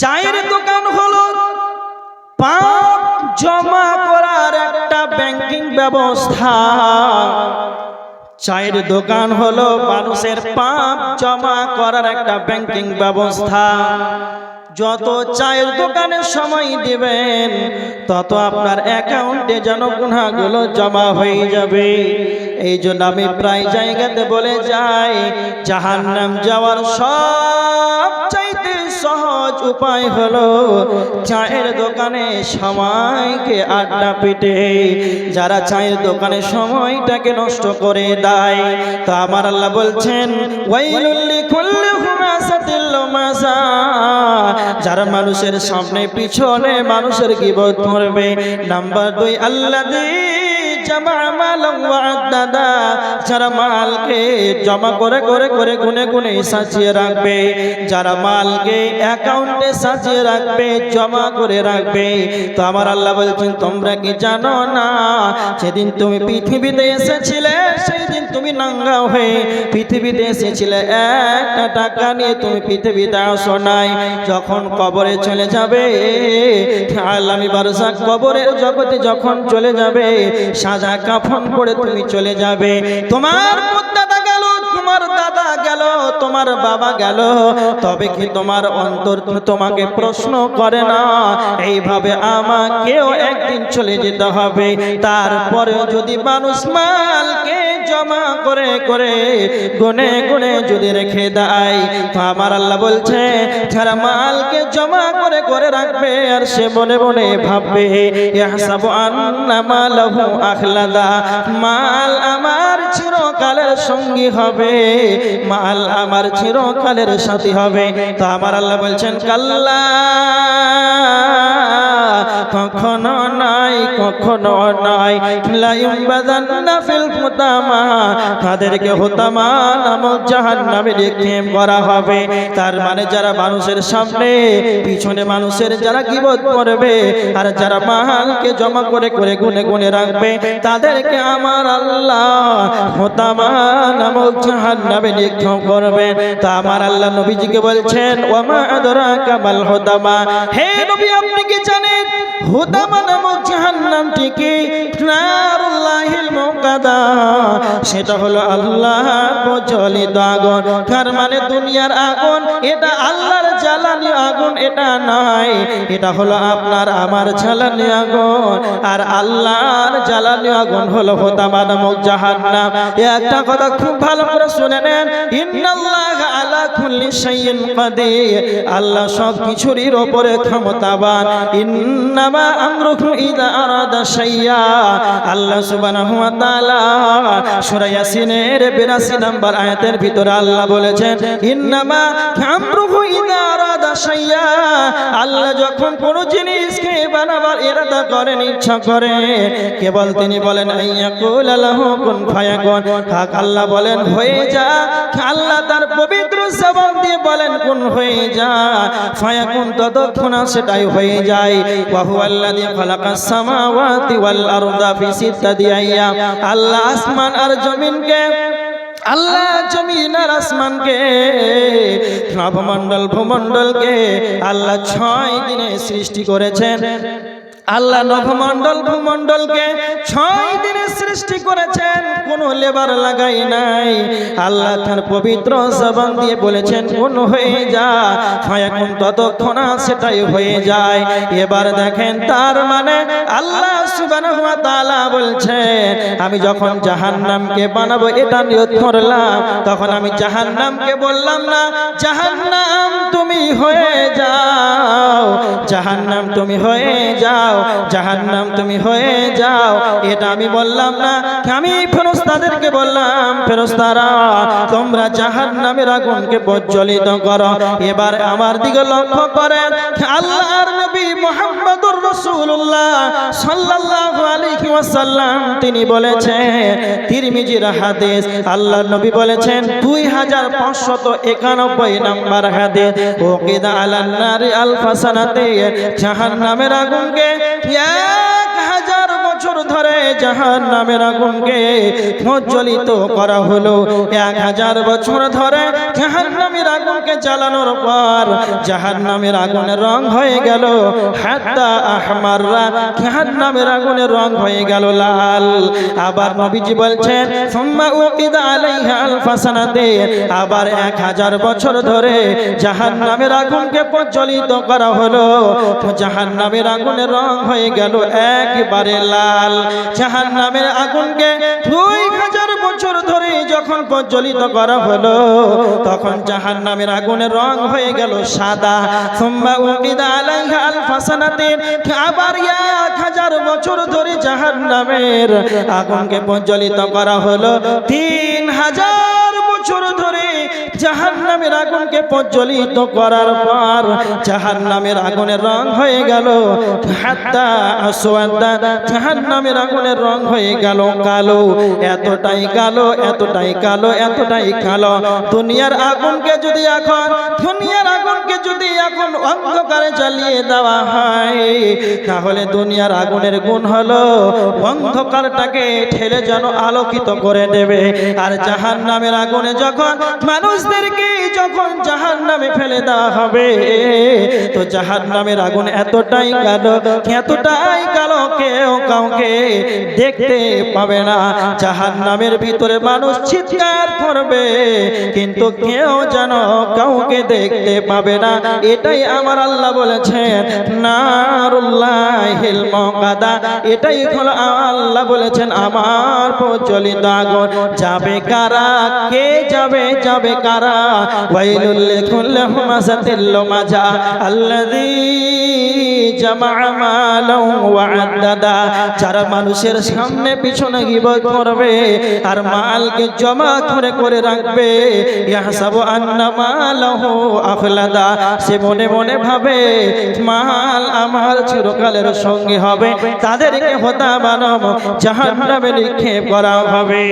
চায়ের দোকান হলো পাপ জমা করার একটা ব্যাংকিং ব্যবস্থা। চায়ের দোকান হলো মানুষের পাপ জমা করার একটা ব্যাংকিং ব্যবস্থা। যত চায়ের দোকানে সময় দিবেন, তত আপনার অ্যাকাউন্টে যেন গুণাগুলো জমা হয়ে যাবে। এই জন্য আমি প্রায় জায়গাতে বলে যাই, জাহান্নাম যাওয়ার সব সহজ উপায় হলো চায়ের দোকানে সময়কে আড্ডা পেটে যারা চায়ের দোকানে সময়টাকে নষ্ট করে দেয়, তা আমার আল্লাহ বলছেন লুমাসা যারা মানুষের সামনে পিছনে মানুষের গিবত করবে নাম্বার দুই, আল্লাহ জামা মালাম ওয়াদাদা যারা মালকে জমা করে করে করে গুনে গুনে সাজিয়ে রাখবে, যারা মালকে অ্যাকাউন্টে সাজিয়ে রাখবে, জমা করে রাখবে। তো আমার আল্লাহ বলছেন, তোমরা কি জানো না? সেদিন তুমি পৃথিবীতে এসেছিলে সেই দিন তুমি নাঙ্গা হয়ে পৃথিবীতে এসেছিলে, একটা টাকা নিয়ে তুমি পৃথিবীতে আসো নাই। যখন কবরে চলে যাবে আল্লামী বারসাক কবরের জগতে যখন চলে যাবে, সাজা কাফন পরে তুমি চলে যাবে। তোমার দাদা গেল, তোমার দাদা গেল, তোমার বাবা গেল, তবে কি তোমার অন্তর তোমাকে প্রশ্ন করে না? এইভাবে আমাকেও একদিন চলে যেতে হবে। তারপরেও যদি মানুষ মালকে জমা করে করে গুনে গুনে যদি রেখে দেয়, তো আমার আল্লাহ বলছে, যারা মালকে জমা করে করে রাখবে, আর সে মনে মনে ভাববে, ইয়াহসাবু আন্না আখলাদা, মাল আমার চিরকালের সঙ্গী হবে, মাল আমার চিরকালের সাথী হবে। তো আমার আল্লাহ বলছেন, কাল্লা কখনো লাইম্বাদান্না ফিল ফুতামা তাদেরকে হোতামা নামক জাহান্নামে নিক্ষেপ করা হবে। তার মানে যারা মানুষের সামনে, পিছনে মানুষের যারা গিবত করবে আর যারা মালকে জমা করে করে গুনে গুনে রাখবে, তাদেরকে আমার আল্লাহ হোতামা নামক জাহান্নামে নিক্ষেপ করবে। তা আমার আল্লাহ নবীজিকে বলছেন ওমা আদরাকা মাল হোতামা। হে নবী, আপনি কি জানেন? হুদামা নামক জাহান্নামটিকে নারুল্লাহিল মুকাদা সেটা হলো আল্লাহর প্রচলিত আগুন। তার মানে দুনিয়ার আগুন, এটা আল্লাহর জ্বালানি আগুন, এটা নয়। এটা হলো আপনার আমার জ্বালানি আগুন। আর আল্লাহর জ্বালানি আগুন হলো হুদামা নামক জাহান্নাম। একটা কথা খুব ভালো করে শুনে নেন। ইন্নাল্লাহ আলা কুল্লি শাইইন কাদির। আল্লাহ সব কিছুরই উপরে ক্ষমতাবান। ইন্নামা আমরুহু ইযা আরাদা। আল্লাহ সুবহানাহু ওয়া তাআলা সূরা ইয়াসিনের 82 নম্বর আয়াতের ভিতরে আল্লাহ বলেছেন শাইয়া আল্লাহ যখন কোন জিনিসকে বানাবার ইরাদা করেন, ইচ্ছা করে, কেবল তিনি বলেন আল্লাহ বলেন, হয়ে যা। আল্লাহ তার পবিত্র জবান দিয়ে বলেন, কোন হয়ে যা। ততক্ষণ সেটাই হয়ে যায়। হুয়াল্লাযী খালাকাস সামাওয়াতি ওয়াল আরদা ফি আল্লাহ আসমান আর জমিনকে আল্লাহ জমিন আর আসমানকে নভমণ্ডল ভূমণ্ডলকে আল্লাহ ছয় দিনে সৃষ্টি করেছেন। আল্লাহ নভমণ্ডল ভূমণ্ডলকে ছয় দিনে সৃষ্টি করেছেন, কোন লেবার লাগাই নাই। আল্লাহ তার পবিত্র জবান দিয়ে বলেছেন, কোন হয়ে যা এখন ততক্ষণ সেটাই হয়ে যায়। এবার দেখেন তার মানে আল্লাহ বলছেন আমি যখন জাহান্নামকে বানাবো এটা নিয়ত করলাম, তখন আমি জাহান্নামকে বললাম না, জাহান্নাম তুমি হয়ে যাও। জাহান্নাম তুমি হয়ে যাও, জাহান্নাম তুমি হয়ে যাও। এটা আমি বললাম না, আমি ফেরস্তাদেরকে বললাম, ফেরস্তারা, তোমরা জাহান্নামের আগুনকে প্রজ্বলিত করো। এবার আমার দিকে লক্ষ্য করেন, আল্লাহর নবী মুহাম্মদুর রাসূলুল্লাহ সাল্লাল্লাহু আলাইহি ওয়াসাল্লাম, তিনি বলেছেন, তিরমিজির হাদিস, আল্লাহর নবী বলেছেন 2591 নম্বর হাদিস ওকিদা আলান নারি আলফা সানাতে জাহান্নামের আগুনকে ইয়া ধরে জাহান নামের আগুনকে প্রজ্বলিত করা হলো। এক হাজার বছর ধরে জাহান নামের আগুনকে জ্বালানোর পর জাহান নামের আগুনের রং হয়ে গেল হাত্তা আহমাররা। জাহান নামের আগুনের রং হয়ে গেল লাল। আবার নবীজি বলছেন, সুম্মা উকিদা আলাইহা আলফা সানাতিন আবার এক হাজার বছর ধরে জাহান নামের আগুনকে প্রজ্বলিত করা হলো। জাহান নামের আগুনের রং হয়ে গেল একবারে লাল। জাহান নামের আগুনকে দুই হাজার বছর ধরে যখন প্রজ্বলিত করা হলো, তখন জাহান নামের আগুনের রং হয়ে গেল সাদা। সুম্মা উকিদা আলাইহা আলফা সানাতিন। আবার এক হাজার বছর ধরে জাহান নামের আগুনকে প্রজ্বলিত করা হলো। তিন হাজার বছর ধরে জাহান নামের আগুনকে প্রজ্বলিত করার পর জাহান নামের আগুনের রং হয়ে গেল জাহান নামের আগুনের রং হয়ে গেল কালো। এতটাই কালো এতটাই কালো এতটাই কালো। দুনিয়ার আগুনকে যদি এখন, দুনিয়ার আগুনকে যদি এখন অন্ধকারে জ্বালিয়ে দেওয়া হয়, তাহলে দুনিয়ার আগুনের গুণ হলো অন্ধকারটাকে ঠেলে যেন আলোকিত করে দেবে। আর জাহান নামের আগুনে যখন মানুষদেরকে যখন জাহান নামে ফেলে দেওয়া হবে, তো জাহান নামের আগুন এতটাই কালো এতটাই কালো কেউ কাউকে দেখতে পাবে না। জাহান নামের ভিতরে মানুষ চিৎকার করবে, কিন্তু কেউ যেন কাউকে দেখতে পাবে না। এটাই আমার আল্লাহ বলেছেন, নারুল্লাহিল মুকাদা এটাই হলো আল্লাহ বলেছেন, আমার প্রচলিত আগুন। যাবে কারা? কে যাবে? যাবে কারা? ওয়াইলুল লিকুল্লি হুমাযাতিল লুমাজা আল্লাযী যারা মানুষের সামনে পিছনে গিবত করবে আর মালকে জমা করে করে রাখবে আখলাদা সে মনে মনে ভাবে, মাল আমার চিরকালের সঙ্গী হবে। তাদেরকে হতা বানাবো জাহান্নামে নিক্ষেপ করা হবে।